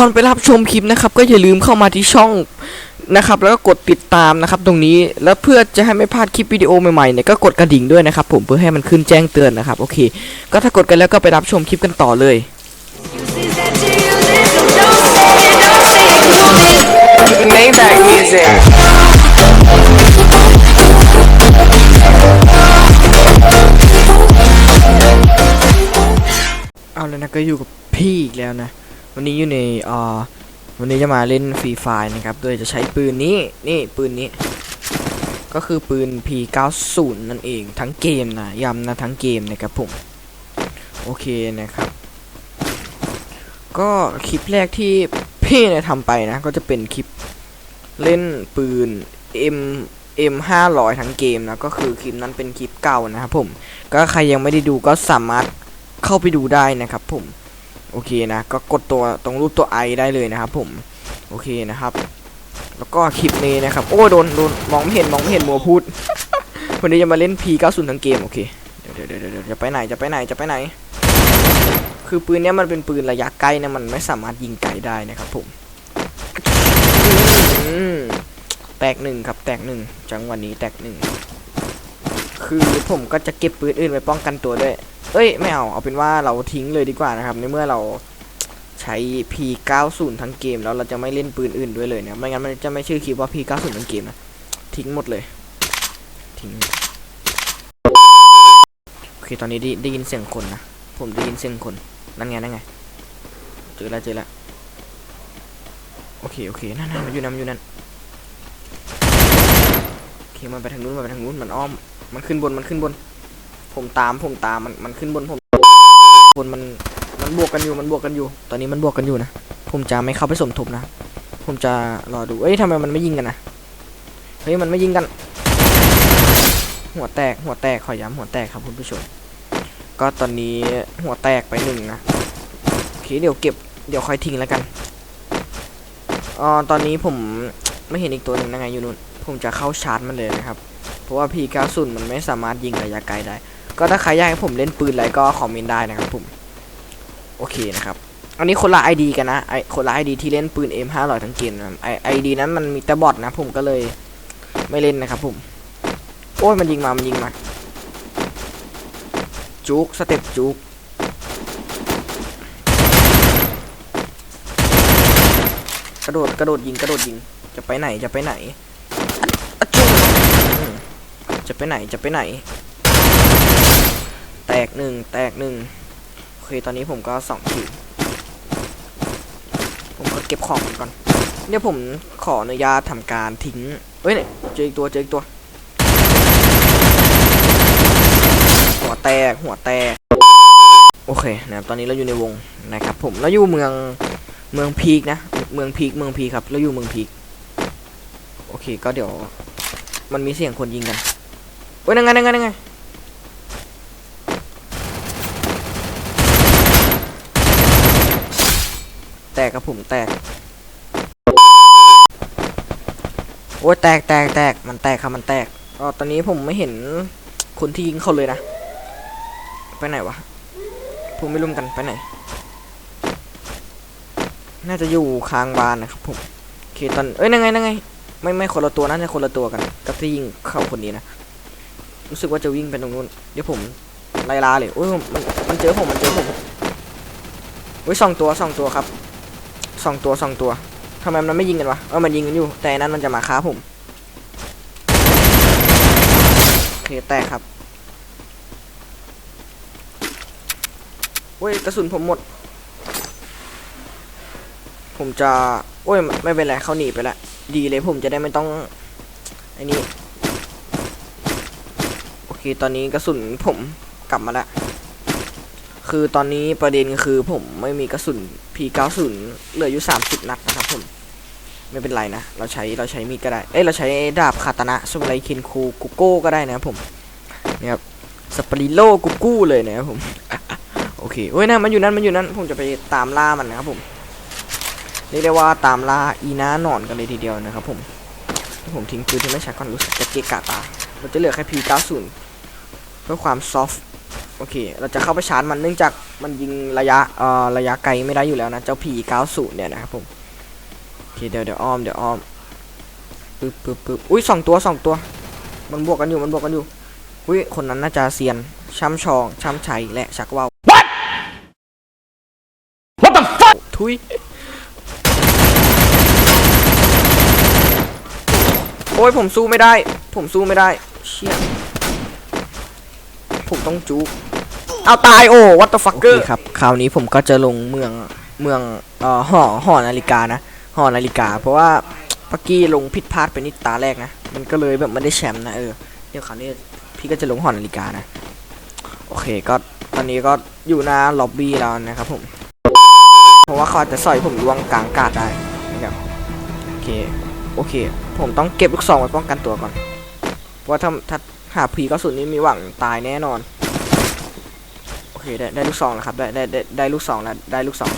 ก่อนไปรับชมคลิปนะครับ ก็อย่าลืมเข้ามาที่ช่องนะครับ แล้วก็กดติดตามนะครับ ตรงนี้แล้วเพื่อจะให้ไม่พลาดคลิปวิดีโอใหม่ๆเนี่ยก็กดกระดิ่งด้วยนะครับ ผมเพื่อให้มันขึ้นแจ้งเตือนนะครับโอเค ก็ถ้ากดกันแล้วก็ไปรับชมคลิปกันต่อเลยเอาแล้วนะก็อยู่กับพี่อีกแล้วนะ วันนี้อยู่ในอ่าวันนี้จะมาเล่นฟรีไฟนะครับ โดยจะใช้ปืนนี้ นี่ปืนนี้ ก็คือปืน P90 นั่นเองทั้งเกมนะย้ำนะทั้งเกมนะครับผม โอเคนะครับ ก็คลิปแรกที่พี่เนี่ยทำไปนะ ก็จะเป็นคลิปเล่นปืน M M 500ทั้งเกมนะ ก็คือคลิปนั้นเป็นคลิปเก่านะครับผม ก็ใครยังไม่ได้ดูก็สามารถเข้าไปดูได้นะครับผม โอเคนะก็กดตัวตรงรูปตัวไอได้เลยนะครับ ผมโอเคนะครับ แล้วก็คลิปนี้นะครับ โอ้โดนโดนมองไม่เห็นมองไม่เห็นมัวพูดวันนี้จะมาเล่น P90 ทั้งเกมโอเคเดี๋ยวเดี๋ยวเดี๋ยวจะไปไหนจะไปไหนจะไปไหน คือปืนเนี้ยมันเป็นปืนระยะไกลนะมันไม่สามารถยิงไกลได้นะครับผมแตกหนึ่งครับแตกหนึ่งจังหวะนี้แตกหนึ่งคือผมก็จะเก็บปืนอื่นไว้ป้องกันตัวด้วย เอ้ยไม่เอาเอาเป็นว่าเราทิ้งเลยดีกว่านะครับ ในเมื่อเราใช้ P90 ทั้งเกมแล้วเราจะไม่เล่นปืนอื่นด้วยเลยเนะไม่งั้นมันจะไม่ชื่อคลิปว่า P90 ทั้งเกมนะทิ้งหมดเลย ทิ้งโอเคตอนนี้ได้ได้ยินเสียงคนนะผมได้ยินเสียงคนนั่นไงนั่นไงเจอแล้วเจอแล้วโอเคโอเคนั่นนั่นมันอยู่นั่นมันอยู่นั่นโอเคมันไปทางนู้นมันไปทางนู้นมันอ้อมมันขึ้นบนมันขึ้นบน ผมตามผมตามมันมันขึ้นบนผมบนมันมันบวกกันอยู่มันบวกกันอยู่ ตอนนี้มันบวกกันอยู่นะผมจะไม่เข้าไปสมทบนะ ผมจะรอดูเอ้ยทำไมมันไม่ยิงกันนะเฮ้ยมันไม่ยิงกัน หัวแตกหัวแตกขอย้ำหัวแตกครับคุณผู้ชมก็ตอนนี้หัวแตกไปหนึ่งนะโอเคเดี๋ยวเก็บเดี๋ยวค่อยทิ้งแล้วกันอ๋อตอนนี้ผมไม่เห็นอีกตัวหนึ่งนะไงอยู่นู่นผมจะเข้าชาร์จมันเลยนะครับ เพราะว่า P90 มันไม่สามารถยิงระยะไกลได้ ก็ถ้าใครอยากให้ผมเล่นปืนอะไรก็คอมเมนต์ได้นะครับผมโอเคนะครับอันนี้คนละ ID กันนะไอคนละ ID ที่เล่นปืน M500 ทั้งเกมไอไอดีนั้นมันมีแต่บอทนะผมก็เลยไม่เล่นนะครับผมโอ้ยมันยิงมามันยิงมาจุกสเต็ปจุกกระโดดกระโดดยิงกระโดดยิงจะไปไหนจะไปไหนจะไปไหนจะไปไหน กหนึ่งแตกหนึ่งโอเคตอนนี้ผมก็สองคิวผมก็เก็บของก่อนเดี๋ยวผมขออนุญาตทำการทิ้งเอ้ยเนี่ยเจออีกตัวเจออีกตัว หัวแตกหัวแตกโอเคนะครับตอนนี้เราอยู่ในวงนะครับ ผมเราอยู่เมืองเมืองพีกนะเมืองพีกเมืองพีคครับเราอยู่เมืองพีกโอเคก็เดี๋ยว มันมีเสียงคนยิงกันโอ้ยนั่งไงนั่งไงนั่งไง กครับผมแตก โอ้ยแตกแตกแตกมันแตกครับมันแตกก็ตอนนี้ผมไม่เห็นคนที่ยิงเขาเลยนะ ไปไหนวะ ผมไม่รู้กันไปไหน น่าจะอยู่ค้างบานนะครับผมโอเคตอนเอ้ยนั่งไงนั่งไง ไม่ไม่คนละตัวน่าจะคนละตัวกัน กับที่ยิงเข้าคนนี้นะ รู้สึกว่าจะวิ่งไปตรงนู้น เดี๋ยวผมไล่ล่าเลยโอ้ยมันมันเจอผมมันเจอผมโอ้ยสองตัวสองตัวครับ สองตัวสองตัวทำไมมันไม่ยิงกันวะเออมันยิงกันอยู่ แต่นนั้นมันจะมาค้าผมโอเคแตกครับโอ้ยกระสุนผมหมด ผมจะโอ้ยไม่เป็นไรเขาหนีไปละดีเลยผมจะได้ไม่ต้องไอ้นี่โอเคตอนนี้กระสุนผมกลับมาแล้ว คือตอนนี้ประเด็นคือผมไม่มีกระสุน P90 เหลืออยู่ 30 นัดนะครับผมไม่เป็นไรนะ เราใช้เราใช้มีดก็ได้ เอ้ยเราใช้ดาบคาตานะสมุไรเคนคูกุโก้ก็ได้นะครับผมนี่ครับสปริโลกุกูเลยนะครับผมโอเคเว้ยนะมันอยู่นั่นมันอยู่นั่นผมจะไปตามล่ามันนะครับผมเรียกได้ว่าตามล่าอีน้าหนอนกันเลยทีเดียวนะครับผมผมทิ้งปืนที่ไม่ใช้ก่อนรู้สึกจะเกะกะตาเราจะเหลือแค่ P90 เพื่อความซอฟต์ โอเค เราจะเข้าไปชาร์จมันเนื่องจากมันยิงระยะเอ่อระยะไกลไม่ได้อยู่แล้วนะ เจ้า P90 เนี่ยนะครับผมโอเคเดี๋ยวเดี๋ยวอ้อมเดี๋ยวอ้อมปึ๊บปึ๊บปึ๊บอุ้ยสองตัวสองตัว มันบวกกันอยู่มันบวกกันอยู่อุ้ยคนนั้นน่าจะเซียนช้ำชองช้ำชัยและชักว่าว What What the fuck ทุยโอ้ยผมสู้ไม่ได้ ผมสู้ไม่ได้ เชี่ยผมต้องจุก เอาตายโอ้ what the fucker โอเคครับคราวนี้ผมก็จะลงเมืองเมืองเอ่อหอหอนาฬิกานะหอนาฬิกา เพราะว่าเมื่อกี้ลงผิดพลาดไปนิดตาแรกนะมันก็เลยแบบไม่ได้แชมป์นะเออเดี๋ยวคราวนี้พี่ก็จะลงหอนาฬิกานะโอเคก็ตอนนี้ก็อยู่หน้าล็อบบี้แล้วนะครับผมเพราะว่าเขาอาจจะสอยผมล่วงกลางอากาศได้นะครับโอเคโอเค ผมต้องเก็บลูกซองไว้ป้องกันตัวก่อนเพราะว่าถ้าถ้าหาผีกระสุนนี้มีหวังตายแน่นอนโอเคได้ได้ลูกซองแล้วครับได้ได้ได้ได้ลูกซองแล้วได้ลูกซอง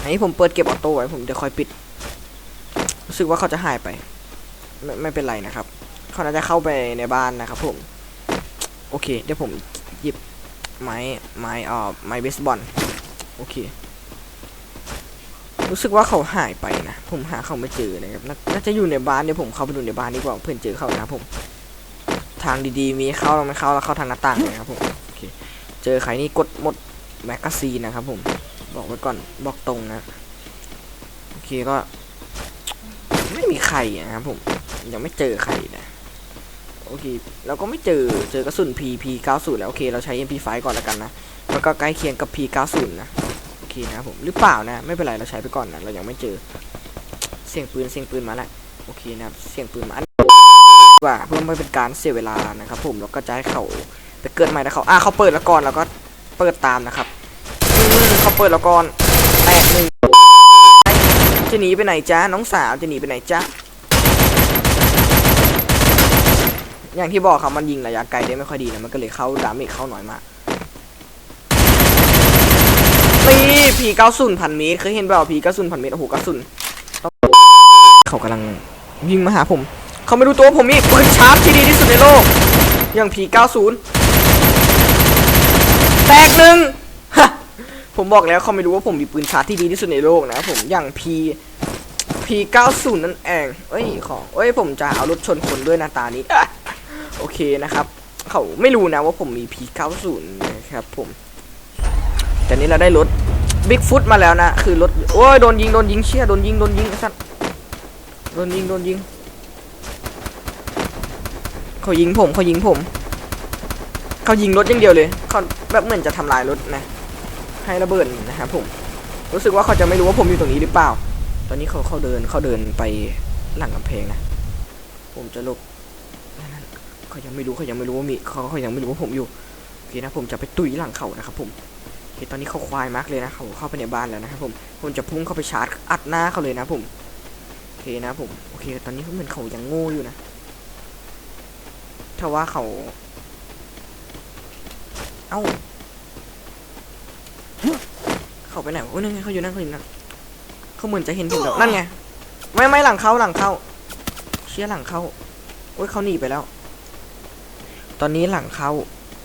อันนี้ผมเปิดเก็บออโต้ไว้ผมจะคอยปิด รู้สึกว่าเขาจะหายไป ไม่ไม่เป็นไรนะครับ เขาน่าจะเข้าไปในบ้านนะครับผม โอเค เดี๋ยวผมหยิบไม้ไม้อ่อไม้เบสบอลโอเค รู้สึกว่าเขาหายไปนะ ผมหาเขาไม่เจอนะครับน,น่าจะอยู่ในบ้านเดี๋ยวผมเข้าไปดูในบ้านดีกว่าเพื่อนเจอเขานะครับผม ทางดีๆมีเข้าเราไม่เข้าแล้วเข้าทางหน้าต่างเลยครับผม เจอใครนี่กดหมดแมกกาซีนนะครับผม บอกไว้ก่อนบอกตรงนะ โอเคก็ ไม่มีใครนะครับผม ยังไม่เจอใครนะโอเคเราก็ไม่เจอเจอกระสุน P P 90แล้วโอเคเราใช้ MP5 ก่อนแล้วกันนะแล้วก็ใกล้เคียงกับ P 90นะโอเคนะครับผมหรือเปล่านะไม่เป็นไรเราใช้ไปก่อนนะเรายังไม่เจอเสียงปืนเสียงปืนมาแล้วโอเคนะครับเสียงปืนมาอันว่าเพื่อไม่เป็นการเสียเวลานะครับผมแล้วก็จะให้เขา ไปเกิดใหม่นะเขาอะเขาเปิดแล้วก่อนแล้วก็เปิดตามนะครับเขาเปิดแล้วก่อนแตกหนึ่งจะหนีไปไหนจ้าน้องสาวจะหนีไปไหนจ้าอย่างที่บอกครับมันยิงระยะไกลได้ไม่ค่อยดีนะมันก็เลยเข้าดาเมจเข้าน้อยมากนี่ผีเก้าสุนพันเมตรเคยเห็นเปล่าผีเก้าสุนพันเมตรโอ้โหเก้าสุนเขากำลังยิงมาหาผม เขาไม่รู้ตัวผมมีปืนชาร์จที่ดีที่สุดในโลกอย่างผีเก้าศูนย์ ตกหนึ่งฮะผมบอกแล้วเขาไม่รู้ว่าผมมีปืนชาร์จที่ดีที่สุดในโลกนะผมอย่างพีพีเก้าศูนย์นั่นเองเอ้ยของเอ้ยผมจะเอารถชนคนด้วยหน้าตานี้ โอเคนะครับ เขาไม่รู้นะว่าผมมีพีเก้าศูนย์นะครับผมแต่นี้เราได้รถบิ๊กฟุตมาแล้วนะ คือรถโอ้ยโดนยิงโดนยิงเชี่ยโดนยิงโดนยิงสัตว์โดนยิงโดนยิงเขายิงผมเขายิงผม เขายิงรถอย่างเดียวเลยเขาแบบเหมือนจะทำลายรถนะ ให้ระเบิดนะครับผม รู้สึกว่าเขาจะไม่รู้ว่าผมอยู่ตรงนี้หรือเปล่า ตอนนี้เขาเขาเดินเขาเดินไปหลังกำแพงนะ ผมจะลบเขายังไม่รู้เขายังไม่รู้ว่ามีเขาเขายังไม่รู้ว่าผมอยู่โอเคนะผมจะไปตุยหลังเขานะครับผมโอเคตอนนี้เขาควายมากเลยนะเขาเข้าไปในบ้านแล้วนะครับผมผมจะพุ่งเข้าไปชาร์จอัดหน้าเขาเลยนะผมโอเคนะผมโอเค ตอนนี้เขาเหมือนเขายังโง่อยู่นะถ้าว่าเขา เอ้าเขาไปไหนวะโอ้ยนั่นไงเขาอยู่นั่นเขาอยู่นั่นเขาเหมือนจะเห็นผมแล้วนั่นไงไม่ไม่หลังเขาหลังเขาเชี่ยหลังเขาโอ้ยเขาหนีไปแล้ว ตอนนี้หลังเขา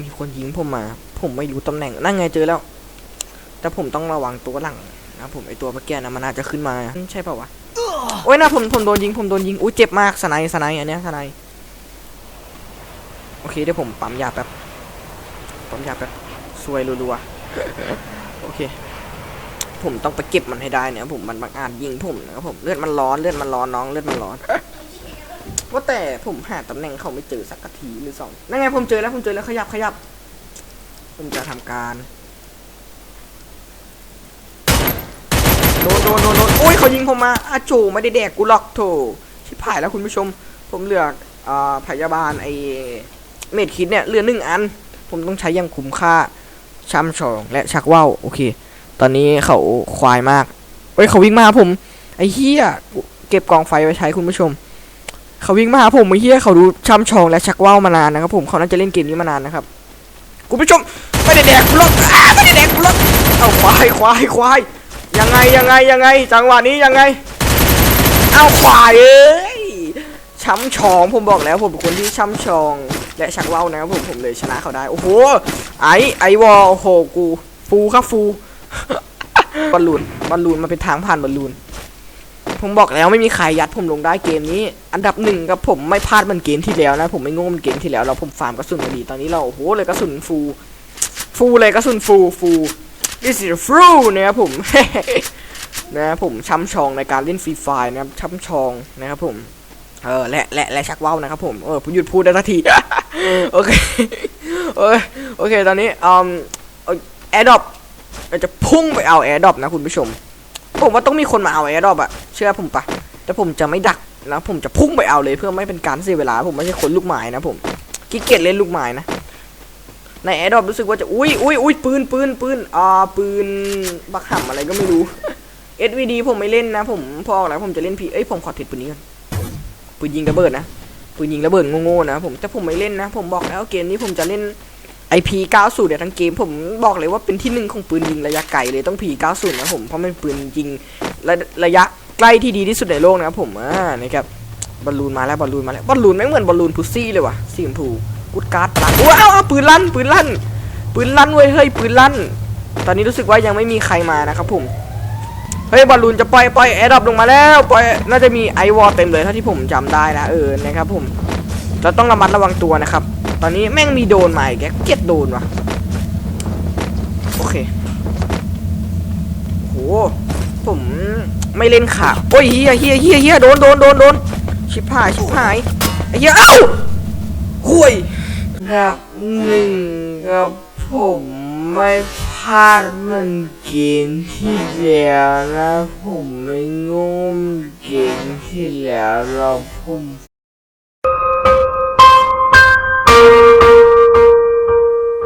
มีคนยิงผมมา ผมไม่รู้ตำแหน่งนั่นไงเจอแล้ว แต่ผมต้องระวังตัวหลังนะผมไอตัวเมื่อกี้นะมันอาจจะขึ้นมาอืมใช่เปล่าวะโอ้ยนะผมผมโดนยิงผมโดนยิงอุ้ยเจ็บมากสไนด์สไนด์อันเนี้ยสไนด์โอเคเดี๋ยวผมปั๊มยาแป๊บ ปั๊มยาแป๊บซวยรัวๆ โอเค ผมต้องไปเก็บมันให้ได้เนี่ยผมมันบังอาจยิงผมนะครับผมเลือดมันร้อนเลือดมันร้อนน้องเลือดมันร้อน ว่าแต่ผมหาตำแหน่งเขาไม่เจอสักทีหรือสองนั่นไงผมเจอแล้วผมเจอแล้วขยับขยับ ผมจะทำการโดนโดนโดนโดนโอ้ยเขายิงผมมาอาโจไม่ได้แดกกูหรอกโถชิบหายแล้วคุณผู้ชม ผมเหลืออ่าพยาบาลไอเมดคิดเนี่ยเหลือหนึ่งอัน ผมต้องใช้อยังคุ้มค่าช้ำชองและชักว่าวโอเค ตอนนี้เขาควายมากเฮ้ยเขาวิ่งมาผม ไอ้เหี้ยเก็บกองไฟไว้ใช้คุณผู้ชม เขาวิ่งมาหาผมไอ้เหี้ยเขาดูช้ำชองและชักว่าวมานานนะครับ ผมเขาน่าจะเล่นเกมนี้มานานนะครับคุณผู้ชมไม่ได้แดกรอกอ้าไม่ได้แดกรอกเอาควายควายควายยังไงยังไงยังไง จังหวะนี้ยังไงเอาควายเอ้ยช้ำชองผมบอกแล้วผมเป็นคนที่ช้ำชอง และชักว่าวนะครับผมผมเลยชนะเขาได้โอ้โหไอไอวอลโอ้โหกูฟูครับฟูบอลลูนบอลลูนมันเป็นทางผ่านบอลลูนผมบอกแล้วไม่มีใครยัดผมลงได้เกมนี้ อันดับหนึ่งกับผมไม่พลาดมันเกมที่แล้วนะ ผมไม่โง่เหมันเกมที่แล้วเราผมฟาร์มกระสุนมาดีตอนนี้เราโอ้โหเลยกระสุนฟู ฟูเลยกระสุนฟูฟู this is fru นะครับผมนะครับผมช่ำชองในการเล่นฟรีไฟนะครับช่ำชองนะครับผม เออและและและชักว่าวนะครับผมเออผมหยุดพูดได้ทันทีโอเคโอเคโอเคตอนนี้อืมแอร์ดรอปเราจะพุ่งไปเอาแอร์ดรอปนะคุณผู้ชม ผมว่าต้องมีคนมาเอาแอร์ดรอปอะเชื่อผมปะแต่ผมจะไม่ดักนะผมจะพุ่งไปเอาเลยเพื่อไม่เป็นการเสียเวลา ผมไม่ใช่คนลูกไม้นะผมขี้เกียจเล่นลูกไม้นะในแอร์ดรอปรู้สึกว่าจะอุ้ยอุ้ยอุ้ยปืนปืนปืนอ่าปืนบักห่ำอะไรก็ไม่รู้ SVD ผมไม่เล่นนะ ผมพอออกแล้วผมจะเล่นพีเอ้ยผมขอเทรดปืนนี้ก่อน ปืนยิงระเบิดนะปืนยิงระเบิดโง่ๆนะผมแต่ผมไม่เล่นนะ ผมบอกแล้วเกมนี้ผมจะเล่น IP 90เนี่ยทั้งเกมผมบอกเลยว่าเป็นที่หนึ่งของปืนยิงระยะไกลเลยต้อง P90 นะผมเพราะมันเป็นปืนยิงระระยะใกล้ที่ดีที่สุดในโลกนะครับผมอ่านะครับบอลลูนมาแล้วบอลลูนมาแล้วบอลลูนไม่เหมือนบอลลูนพุซซี่เลยว่ะสีชมพูกุดการ์ดลั่นว้าวปืนลั่นปืนลั่นปืนลั่นเว้ยเฮ้ยปืนลั่น ตอนนี้รู้สึกว่ายังไม่มีใครมานะครับผม เฮ้ยบอลลูนจะปล่อยปล่อยแอร์ดรอปลงมาแล้วปล่อยน่าจะมีไอวอลเต็มเลยเท่าที่ผมจำได้นะเออนะครับผมเราต้องระมัดระวังตัวนะครับ ตอนนี้แม่งมีโดนมาอีกแกเกลียดโดนวะโอเคโหผมไม่เล่นขาโอ้ยเฮียเฮียเฮียเฮียโดนโดนโดนโดนชิบหายชิบหายไอ้เฮียเอ้าห่วยดับหนึ่งกับผมไม่พ ลาดมันเก่งที่แล้วนะผมไม่งงเก่งที่แล้วเราผม